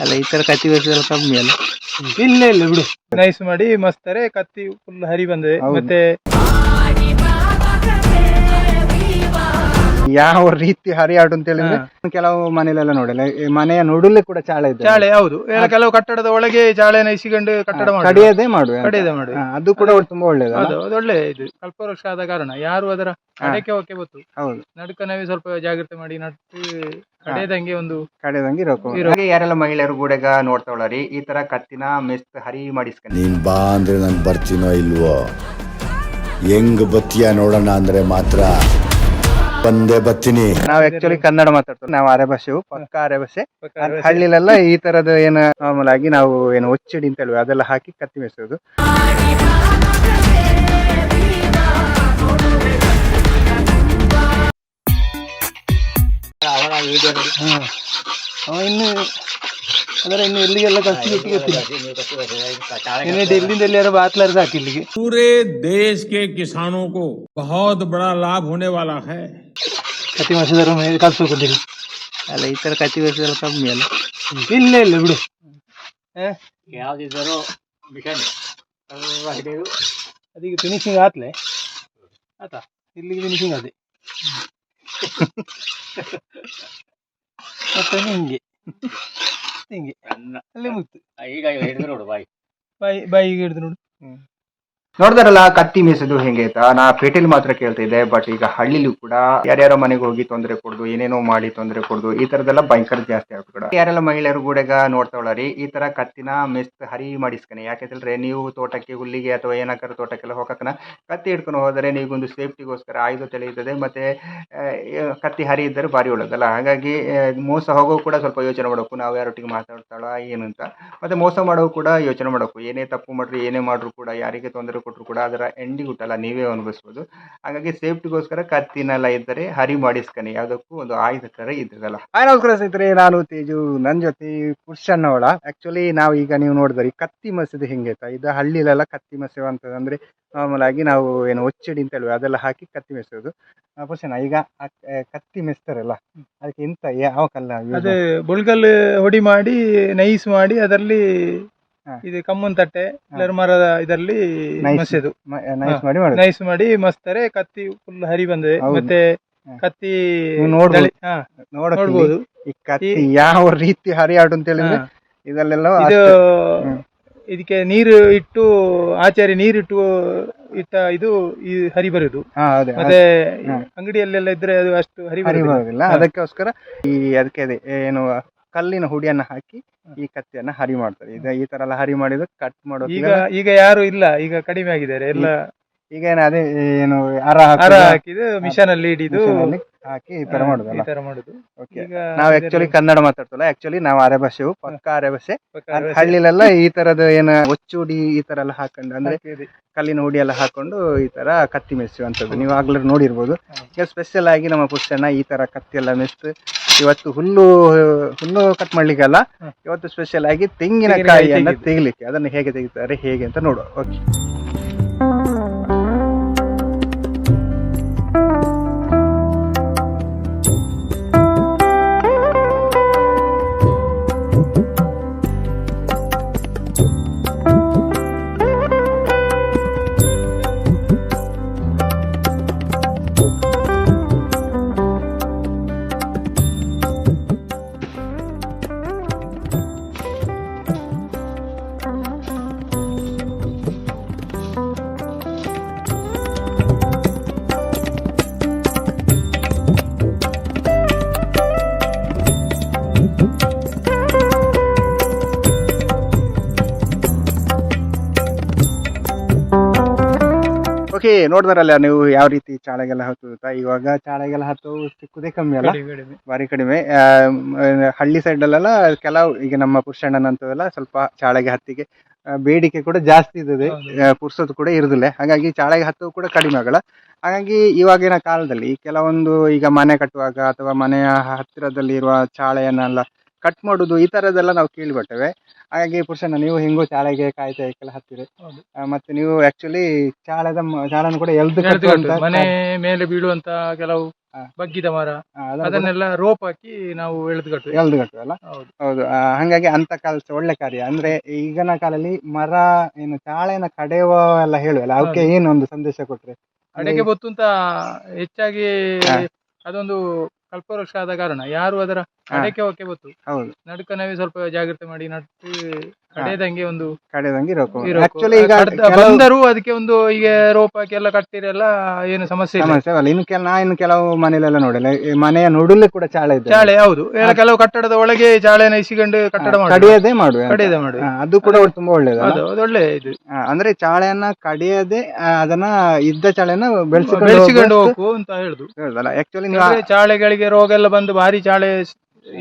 ಅಲ್ಲ ಈ ತರ ಕತ್ತಿ ಬೇಸಿದ್ರೆ ಕಮ್ಮಿ ಅಲ್ಲ. ಇಲ್ಲ ಇಲ್ಲ ಬಿಡು. ನೈಸ್ ಮಾಡಿ ಮಸ್ತಾರೆ ಕತ್ತಿ ಫುಲ್ ಹರಿ ಬಂದಿದೆ. ಮತ್ತೆ ಯಾವ ರೀತಿ ಹರಿಯಾಡು ಅಂತ ಹೇಳಿದ್ರೆ ಕೆಲವು ಮನೆಯಲ್ಲೆಲ್ಲ ನೋಡಲ್ಲ. ಈ ಮನೆಯ ನಡುಲೆ ಕೂಡ ಚಾಳೆ ಇದೆ. ಚಾಳೆ ಹೌದು. ಎಲ್ಲ ಕೆಲವು ಕಟ್ಟಡದ ಒಳಗೆ ಚಾಳೆ ಇಸಿಕೊಂಡು ಕಟ್ಟಡ ಮಾಡಿ ಕಡಿಯದೆ ಮಾಡುವ ಕಡಿಯದೆ ಅದು ಕೂಡ ತುಂಬಾ ಒಳ್ಳೇದು ಹೌದು ಅದು ಒಳ್ಳೆ ಇದು. ಕಲ್ಪವೃಕ್ಷ ಆದ ಕಾರಣ. ಯಾರು ಅದರ ಅಡಕೆ ಓಕೆ ಗೊತ್ತು ಹೌದು. ನಡುಕನವೇ ಸ್ವಲ್ಪ ಜಾಗ್ರತೆ ಮಾಡಿ ನಟ್ಟು ಕಡೆಯದಂಗೆ ಒಂದು ಕಡಿಯದಂಗೆ ಇರೋಕು. ಇರೋ- ಹಾಗೆ ಯಾರೆಲ್ಲ ಮಹಿಳೆಯರು ಗೂಡೆಗ ನೋಡ್ತಾವಳರಿ ಈ ತರ ಕತ್ತಿನ ಮೆಸ್ತ್ ಹರಿ ಮಾಡಿಸ್ಕೊಂಡು ನೀನ್ ಬಾ ಅಂದ್ರೆ ನಾನು ಬರ್ತೀನೋ ಇಲ್ವೋ? ಹೆಂಗ್ ಬತ್ತಿಯ ನೋಡೋಣ ಅಂದ್ರೆ ಮಾತ್ರ. ಬಂದೇ ಬತ್ತೀನಿ ನಾವ್ ಆಕ್ಚುಲಿ ಕನ್ನಡ ಮಾತಾಡ್ತೀವಿ. ನಾವು ಅರೆ ಭಾಷೆವು ಪಕ್ಕ ಅರೆ ಭಾಷೆ ಹಳ್ಳಿಲೆಲ್ಲ ಈ ತರದ ಏನ್ ನಾರ್ಮಲ್ ಆಗಿ ನಾವು ಏನು ಒಚ್ಚಡಿ ಅಂತ ಹೇಳುವ ಅದೆಲ್ಲ ಹಾಕಿ ಕತ್ತಿ ಮೆಸೋದು ಇನ್ನು पूरे देश के किसानों को बहुत बड़ा लाभ होने वाला है ಕತ್ತಿ ಮಸದರ ಮೇಲೆ ಕಲ್ಸ್ಬೇಕಂತೀವಿ ಅಲ್ಲ ಈ ತರ ಕತ್ತಿ ಮೆಸೋದೆಲ್ಲ ಕಮ್ಮಿ ಅಲ್ಲ ಇಲ್ಲ ಇಲ್ಲ ಬಿಡು ಹ? ಅದೀಗ ಫಿನಿಶಿಂಗ್ ಆತ್ಲೆ ಆತಾ ಇಲ್ಲಿಗೆ ಫಿನಿಶಿಂಗ್ ಆದೆ ಮತ್ತೆ ಹಿಂಗೆ ಹಿಂಗೆ ಅಲ್ಲಿ ಮುತ್ತು ಬಾಯಿ ಬಾಯಿಗೆ ಹಿಡಿದು ನೋಡು ನೋಡಿದಾರಲ್ಲ, ಕತ್ತಿ ಮೀಸೋದು ಹೆಂಗೆ ನಾ ಪೇಟೆಲಿ ಮಾತ್ರ ಕೇಳ್ತಿದ್ದೆ ಬಟ್ ಈಗ ಹಳ್ಳಿಲೂ ಕೂಡ ಯಾರ್ಯಾರ ಮನೆಗೆ ಹೋಗಿ ತೊಂದರೆ ಕೊಡುದು, ಏನೇನೋ ಮಾಡಿ ತೊಂದರೆ ಕೊಡುದು, ಈ ತರದೆಲ್ಲ ಭಯಂಕರ ಜಾಸ್ತಿ ಆಗ್ಬಿಡ ಯಾರೆಲ್ಲ ಮಹಿಳೆಯರು ಗೂಡೆಗ ನೋಡ್ತಾವಳರಿ ಈ ತರ ಕತ್ತಿನ ಮೆಸ್ ಹರಿ ಮಾಡಿಸ್ಕನೆ ಯಾಕೆಂದ್ರೆ ನೀವು ತೋಟಕ್ಕೆ ಹುಲ್ಲಿಗೆ ಅಥವಾ ಏನಾಕಾರ ತೋಟಕ್ಕೆಲ್ಲ ಹೋಗಕ್ಕನ ಕತ್ತಿ ಹಿಡ್ಕೊಂಡು ಹೋದರೆ ನೀವೊಂದು ಸೇಫ್ಟಿಗೋಸ್ಕರ ಆಯುಧ ತಿಳಿಯುತ್ತದೆ, ಮತ್ತೆ ಕತ್ತಿ ಹರಿ ಇದ್ದರೆ ಭಾರಿ ಒಳ್ಳೇದಲ್ಲ. ಹಾಗಾಗಿ ಮೋಸ ಹೋಗೋ ಕೂಡ ಸ್ವಲ್ಪ ಯೋಚನೆ ಮಾಡೋಕು, ನಾವು ಯಾರೊಟ್ಟಿಗೆ ಮಾತಾಡ್ತಾಳ, ಏನು ಅಂತ. ಮತ್ತೆ ಮೋಸ ಮಾಡೋ ಕೂಡ ಯೋಚನೆ ಮಾಡೋಕು. ಏನೇ ತಪ್ಪು ಮಾಡ್ರಿ, ಏನೇ ಮಾಡ್ರು ಕೂಡ ಯಾರಿಗೆ ತೊಂದರೆ ಕೊಟ್ಟರು ಕೂಡ ಅದರ ಎಂಡಿ ಗುಟ್ಟಲ್ಲ ನೀವೇ ಅನುಭವಿಸ್ಬೋದು. ಹಾಗಾಗಿ ಸೇಫ್ಟಿಗೋಸ್ಕರ ಕತ್ತಿನೆಲ್ಲ ಇದ್ದರೆ ಹರಿ ಮಾಡಿಸ್ಕನಿ ಯಾವುದಕ್ಕೂ ಒಂದು ಆಯುಧ ಥರ ಇದ್ದದಲ್ಲ ಹಾಯ್ ನಮಸ್ಕಾರ ಸ್ನೇಹಿತರೆ ನಾನು ತೇಜು ನನ್ನ ಜೊತೆ ಪುರುಷಣ್ಣವಳ ಆ್ಯಕ್ಚುಲಿ ನಾವು ಈಗ ನೀವು ನೋಡಿದ್ರಿ ಕತ್ತಿ ಮಸೀದಿ ಹೆಂಗೆ ಆಯ್ತಾ? ಇದು ಹಳ್ಳಿಲೆಲ್ಲ ಕತ್ತಿ ಮಸೆಯುವ ಅಂತದ್ದು ಅಂದ್ರೆ ನಾರ್ಮಲ್ ಆಗಿ ನಾವು ಏನು ಒಚ್ಚಡಿ ಅಂತ ಹೇಳುವ ಅದೆಲ್ಲ ಹಾಕಿ ಕತ್ತಿ ಮೆಸೋದು ಪುರುಷಣ್ಣ ಈಗ ಕತ್ತಿ ಮೆಸ್ತಾರಲ್ಲ ಅದಕ್ಕೆ ಎಂತ ಯಾವ ಕಲ್ಲ ಅದು ಬುಳ್ಗಲ್ ಹೊಡಿ ಮಾಡಿ ನೈಸ್ ಮಾಡಿ ಅದರಲ್ಲಿ. ಇದು ಕಮ್ಮನ್ ತಟ್ಟೆ ಇಲ್ಲರ ಮರದ ಇದರಲ್ಲಿ. ಮಸೆದು ನೈಸ್ ಮಾಡಿ ಮಾಡೋದು ನೈಸ್ ಮಾಡಿ ಮಸ್ತಾರೆ ಕತ್ತಿ ಫುಲ್ ಹರಿ ಬಂದಿದೆ ಹೌದು. ಮತ್ತೆ ಕತ್ತಿ ನೀವು ನೋಡ್ಬೋದು. ದಳಿ- ಹಾ, ನೋಡಕ್ಕೆ ನೋಡ್ಬೋದು ಈ ಕತ್ತಿ ಯಾವ ರೀತಿ ಹರಿಯಾಡು ಅಂತ ಹೇಳಿದ್ರೆ ಹಾ. ಇದರಲ್ಲೆಲ್ಲ ಇದು ಹ್ಮ್. ಇದಕ್ಕೆ ನೀರು ಇಟ್ಟು ಆಚಾರಿ ನೀರಿಟ್ಟು ಇಟ್ಟ ಇದು ಈ ಹರಿ ಬರುದು ಹಾ ಅದೇ ಮತ್ತೆ ಹಾ. ಅಂಗಡಿಯಲ್ಲೆಲ್ಲ ಇದ್ರೆ ಅದು ಅಷ್ಟು ಹರಿ ಹರಿ ಬರುದಿಲ್ಲ. ಬರೋದಿಲ್ಲ ಅದಕ್ಕೋಸ್ಕರ ಈ ಅದಕ್ಕೆ ಅದೇ ಏನು ಕಲ್ಲಿನ ಹುಡಿಯನ್ನ ಹಾಕಿ ಈ ಕತ್ತಿಯನ್ನ ಹರಿ ಮಾಡ್ತಾರೆ. ಇದು ಈ ತರ ಎಲ್ಲ ಹರಿ ಮಾಡಿದ್ರೆ ಕಟ್ ಮಾಡೋದು ಈಗ ಈಗ ಯಾರು ಇಲ್ಲ ಈಗ ಕಡಿಮೆ ಆಗಿದ್ದಾರೆ. ಎಲ್ಲ ಈಗ ಏನ ಅದೇ ಏನು ಅರ ಹಾರ ಹಾಕಿ ಹಾಕಿದ್ದು ಮಿಷನ್ ಅಲ್ಲಿ ಹಿಡಿದು ಹಾಕಿ ಈ ತರ ಮಾಡುದಲ್ಲ ಈ ತರ ಮಾಡುದು. ಓಕೆ ಈಗ ನಾವು ಆಕ್ಚುಲಿ ಕನ್ನಡ ಮಾತಾಡ್ತಲ್ಲ ಆಕ್ಚುಲಿ ನಾವು ಅರೆ ಭಾಷೆವು ಪಕ್ಕ ಅರೆ ಭಾಷೆ. ಪಕ್ಕ ಅರೆ ಭಾಷೆ. ಹಳ್ಳಿಲೆಲ್ಲ ಈ ತರದ ಏನ ಒಚ್ಚುಡಿ ಈ ತರ ಎಲ್ಲ ಹಾಕೊಂಡು ಅಂದ್ರೆ ಹಾಕಿದೆ. ಕಲ್ಲಿನ ಹುಡಿ ಎಲ್ಲ ಹಾಕೊಂಡು ಈ ತರ ಕತ್ತಿ ಮೆಚ್ಚುವಂಥದ್ದು ನೀವು ಆಗ್ಲೂ ನೋಡಿರ್ಬೋದು. ಈಗ ಸ್ಪೆಷಲ್ ಆಗಿ ನಮ್ಮ ಪುರುಷನ ಈ ತರ ಕತ್ತಿ ಎಲ್ಲ ಮೆಸ್ತು ಇವತ್ತು ಹುಲ್ಲು ಹುಲ್ಲು ಕಟ್ ಮಾಡ್ಲಿಕ್ಕೆ ಅಲ್ಲ ಇವತ್ತು ಸ್ಪೆಷಲ್ ಆಗಿ ತೆಂಗಿನಕಾಯಿಯನ್ನ. ತೆಗಿಲಿಕ್ಕೆ. ಅದನ್ನು ಹೇಗೆ ತೆಗಿತಾರೆ ಹೇಗೆ ಅಂತ ನೋಡುವ. ಓಕೆ ಓಕೆ ನೋಡಿದ್ರಲ್ಲ ನೀವು ಯಾವ ರೀತಿ ಚಾಳೆಗೆಲ್ಲ ಹತ್ತುತ್ತಾ? ಇವಾಗ ಚಾಳೆಗೆಲ್ಲ ಹತ್ತು ಸಿಕ್ಕುದೇ ಕಮ್ಮಿ ಅಲ್ಲ? ಕಡಿಮೆ, ಕಡಿಮೆ. ಹಳ್ಳಿ ಸೈಡಲ್ಲೆಲ್ಲ ಕೆಲವು ಈಗ ನಮ್ಮ ಪುರುಷಣ್ಣನಂತದೆಲ್ಲ ಸ್ವಲ್ಪ ಚಾಳೆಗೆ ಹತ್ತಿಗೆ ಬೇಡಿಕೆ ಕೂಡ ಜಾಸ್ತಿ ಇದ್ದದೆ ಪುರ್ಸೋದು ಕೂಡ ಇರುದಿಲ್ಲ. ಹಾಗಾಗಿ ಚಾಳೆಗೆ ಹತ್ತು ಕೂಡ ಕಡಿಮೆ ಆಗಲ್ಲ. ಹಾಗಾಗಿ ಇವಾಗಿನ ಕಾಲದಲ್ಲಿ ಕೆಲವೊಂದು ಈಗ ಮನೆ ಕಟ್ಟುವಾಗ ಅಥವಾ ಮನೆಯ ಹತ್ತಿರದಲ್ಲಿ ಇರುವ ಚಾಳೆಯನ್ನೆಲ್ಲ ಕಟ್ ಮಾಡುದು ಈ ತರದೆಲ್ಲ ನಾವು ಕೇಳಿಬರ್ತೇವೆ ಹಾಗಾಗಿ ಪುರುಷನ ನೀವು ಹಿಂಗೂ ಚಾಳೆಗೆ ಕಾಯ್ತಾ ಇಕ್ಕೆಲ್ಲ ಹತ್ತಿರಿ. ಮತ್ತೆ ನೀವು ಆಕ್ಚುಲಿ ಚಾಳದ ಚಾಳನ್ನು ಕೂಡ ಎಲ್ದು ಕಟ್ಟುವಂತ ಮನೆ ಮೇಲೆ ಬೀಳುವಂತ ಕೆಲವು ಬಗ್ಗಿದ ಮರ ಅದನ್ನೆಲ್ಲ ರೋಪ್ ಹಾಕಿ ನಾವು ಎಳೆದು ಕಟ್ಟು ಎಳ್ದು ಕಟ್ಟುವಲ್ಲ ಹೌದು. ಹಾಗಾಗಿ ಅಂತ ಕಾಲ ಒಳ್ಳೆ ಕಾರ್ಯ. ಅಂದ್ರೆ ಈಗಿನ ಕಾಲದಲ್ಲಿ ಮರ ಏನು ಚಾಳೆನ ಕಡೆಯುವ ಎಲ್ಲ ಹೇಳುವಲ್ಲ ಅವಕ್ಕೆ ಏನು ಒಂದು ಸಂದೇಶ ಕೊಟ್ರೆ? ಅಡಿಕೆ ಬತ್ತು ಅಂತ ಹೆಚ್ಚಾಗಿ ಅದೊಂದು ಕಲ್ಪವೃಕ್ಷ ಆದ ಕಾರಣ ಯಾರು ಅದರ. ಅಡಿಕೆ ಓಕೆ ಗೊತ್ತು. ಹೌದು. ನಡುಕನವೇ ಸ್ವಲ್ಪ ಜಾಗ್ರತೆ ಮಾಡಿ ನಟ್ಟು ಕಡೆದಂಗೆ ಒಂದು ಕಡೆದಂಗೆ. ಆಕ್ಚುಲಿ ಈಗ ಕಡ್ದ- ಕೆಲವು ಬಂದರೂ ಅದಕ್ಕೆ ಒಂದು ಈಗ ರೋಪ್ ಹಾಕಿ ಎಲ್ಲ ಕಟ್ಟಿರೆಲ್ಲ ಏನು ಸಮಸ್ಯೆ ಇಲ್ಲ. ಸಮಸ್ಯೆ ಅಲ್ಲ ಇನ್ನು ಕೆಲ ನಾ ಇನ್ನು ಕೆಲವು ಮನೆಯಲ್ಲೆಲ್ಲ ನೋಡಿಲ್ಲ. ಈ ಮನೆಯ ನಡುಲು ಕೂಡ ಚಾಳೆ ಇದೆ ಚಾಳೆ ಹೌದು. ಎಲ್ಲ ಕೆಲವು ಕಟ್ಟಡದ ಒಳಗೆ ಚಾಳೆನ ಇಸಿಕೊಂಡು ಕಟ್ಟಡ ಮಾಡಿ ಕಡಿಯದೆ ಮಾಡುವ. ಕಡಿಯದೆ ಮಾಡಿ ಅದು ಕೂಡ ತುಂಬಾ ಒಳ್ಳೇದು ಅದು ಅದು ಒಳ್ಳೆ ಇದು. ಅಂದ್ರೆ ಚಾಳೆಯನ್ನ ಕಡಿಯದೆ ಆ, ಅದನ್ನ ಇದ್ದ ಚಾಳೆನ ಬೆಳೆಸಿಕೊಂಡು ಬೆಳೆಸಿಕೊಂಡು ಹೋಗು ಅಂತ ಹೇಳುದು. ಹೇಳುದಲ್ಲ. ಆಕ್ಚುಲಿ ನೀವು ಚಾಳೆಗಳಿಗೆ ರೋಗ ಎಲ್ಲ ಬಂದು ಭಾರಿ ಚಾಳೆ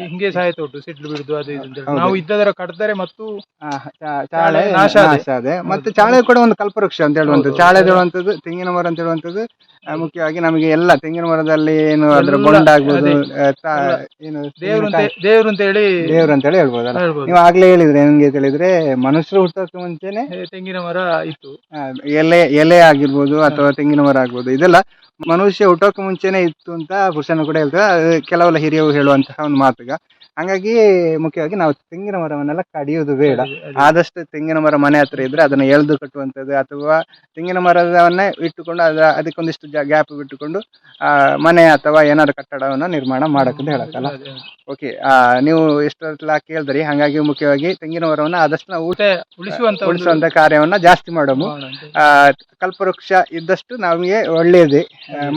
ಹಿಂಗೆ ಸಾಯ್ತಾ ಉಂಟು ಸಿಡ್ಲು ಬಿಡುದು ಅದು ಇದು ಅಂತ ಹೇಳಿ. ನಾವು ಇದ್ದದರ ಕಡ್ದರೆ ಮತ್ತು ಆ, ಚಾ- ಚಾಳೆ ನಾಶ. ನಾಶ ಆದೆ. ಮತ್ತೆ ಚಾಳೆ ಕೂಡ ಒಂದು ಕಲ್ಪವೃಕ್ಷ ಅಂತ ಹೇಳುವಂಥದ್ದು ಹೌದು. ಚಾಳೆ ಹೇಳುವಂಥದ್ದು ತೆಂಗಿನ ಮರ ಅಂತ ಹೇಳುವಂಥದ್ದು ಆ, ಮುಖ್ಯವಾಗಿ ನಮಗೆ ಎಲ್ಲ ತೆಂಗಿನ ಮರದಲ್ಲಿ ಏನು ಅದ್ರ ಎಲ್ಲ ಬೊಂಡ ಆಗ್ಬೋದು ಆ, ತಾ- ಏನು ದೇವ್ರು ಅಂತ ದೇವ್ರು ಅಂತ ಹೇಳಿ ದೇವ್ರು ಅಂತ ಹೇಳಿ ಹೇಳ್ಬೋದಲ್ಲ. ಹೇಳ್ಬೋದು. ನೀವು ಆಗ್ಲೇ ಹೇಳಿದ್ರೆ ಹೆಂಗೆ ಅಂತ ಹೇಳಿದ್ರೆ ಮನುಷ್ಯರು ಹುಟ್ಟೋಕೆ ಮುಂಚೆನೆ ತೆಂಗಿನ ಮರ ಇತ್ತು. ಆ, ಎಲೆ ಎಲೆ ಆಗಿರ್ಬೋದು ಅಥವಾ ತೆಂಗಿನ ಮರ ಆಗ್ಬೋದು ಇದೆಲ್ಲ ಮನುಷ್ಯ ಹುಟ್ಟೋಕೆ ಮುಂಚೆನೆ ಇತ್ತು ಅಂತ ಪುರುಷನು ಕೂಡ ಹೇಳ್ತಾರೆ. ಕೆಲವೆಲ್ಲ ಹಿರಿಯರು ಹೇಳುವಂತಹ ಒಂದು ಮಾತುಗ. ಹಾಗಾಗಿ ಮುಖ್ಯವಾಗಿ ನಾವು ತೆಂಗಿನ ಮರವನ್ನೆಲ್ಲ ಕಡಿಯೋದು ಬೇಡ. ಆದಷ್ಟು ತೆಂಗಿನ ಮರ ಮನೆ ಹತ್ರ ಇದ್ರೆ ಅದನ್ನ ಎಳೆದು ಕಟ್ಟುವಂಥದ್ದು ಅಥವಾ ತೆಂಗಿನ ಮರವನ್ನೇ ಇಟ್ಟುಕೊಂಡು ಅದ ಅದಕ್ಕೊಂದಿಷ್ಟು ಗ್ಯಾಪ್ ಬಿಟ್ಟುಕೊಂಡು ಆ ಮನೆ ಅಥವಾ ಏನಾದ್ರು ಕಟ್ಟಡವನ್ನ ನಿರ್ಮಾಣ ಮಾಡಕ್ಕಂತ ಹೇಳಕ್ಕಲ್ಲ. ಓಕೆ ಆ ನೀವು ಎಷ್ಟೊತ್ತಲ್ಲ ಕೇಳಿದ್ರಿ ಹಾಗಾಗಿ ಮುಖ್ಯವಾಗಿ ತೆಂಗಿನ ಮರವನ್ನ ಆದಷ್ಟು ನಾವು ಊಟ ಉಳಿಸುವಂತ ಉಳಿಸುವಂತ ಕಾರ್ಯವನ್ನ ಜಾಸ್ತಿ. ಆ ಕಲ್ಪವೃಕ್ಷ ಇದ್ದಷ್ಟು ನಮಗೆ ಒಳ್ಳೆಯದೇ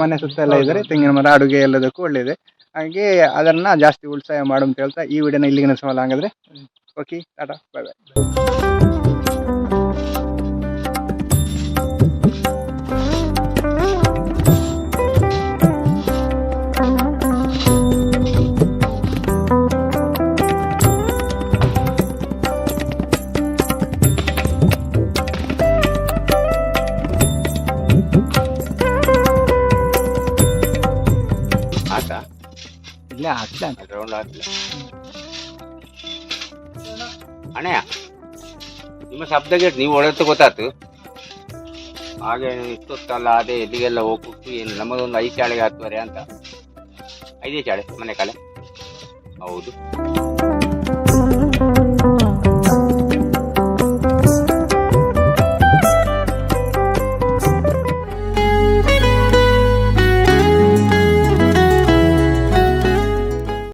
ಮನೆ ಸುತ್ತ ಎಲ್ಲ ಇದ್ರೆ ತೆಂಗಿನ ಮರ ಅಡುಗೆ ಎಲ್ಲದಕ್ಕೂ ಒಳ್ಳೆಯದೇ ಹಾಗೆ ಅದನ್ನ ಜಾಸ್ತಿ ಉಳಿಸಾಯ ಮಾಡು ಅಂತ ಹೇಳ್ತಾ ಈ ವಿಡಿಯೋನ ಇಲ್ಲಿಗೆ ನಿಲ್ಲಿಸೋಲ್ಲ ಹಂಗಾದ್ರೆ. Okay tata bye bye round ಆಗ್ತಿಲ್ಲ ಅಣ್ಣಯ್ಯ ನಿಮ್ಮ ಶಬ್ದ ಕೇಳಿ ನೀವು ಒಳತ್ತು ಗೊತ್ತಾಯ್ತು ಹಾಗೆ ಇಷ್ಟೊತ್ತಲ್ಲ ಅದೇ ಎಲ್ಲಿಗೆಲ್ಲ ಹೋಗ್ಬಿಟ್ಟು ಏನು ನಮ್ಮದೊಂದು ಐದು ಚಾಳೆಗೆ ಹತ್ತುವರೆ ಅಂತ ಐದೇ ಚಾಳೆ ಮನೆ ಕಾಲೆ ಹೌದು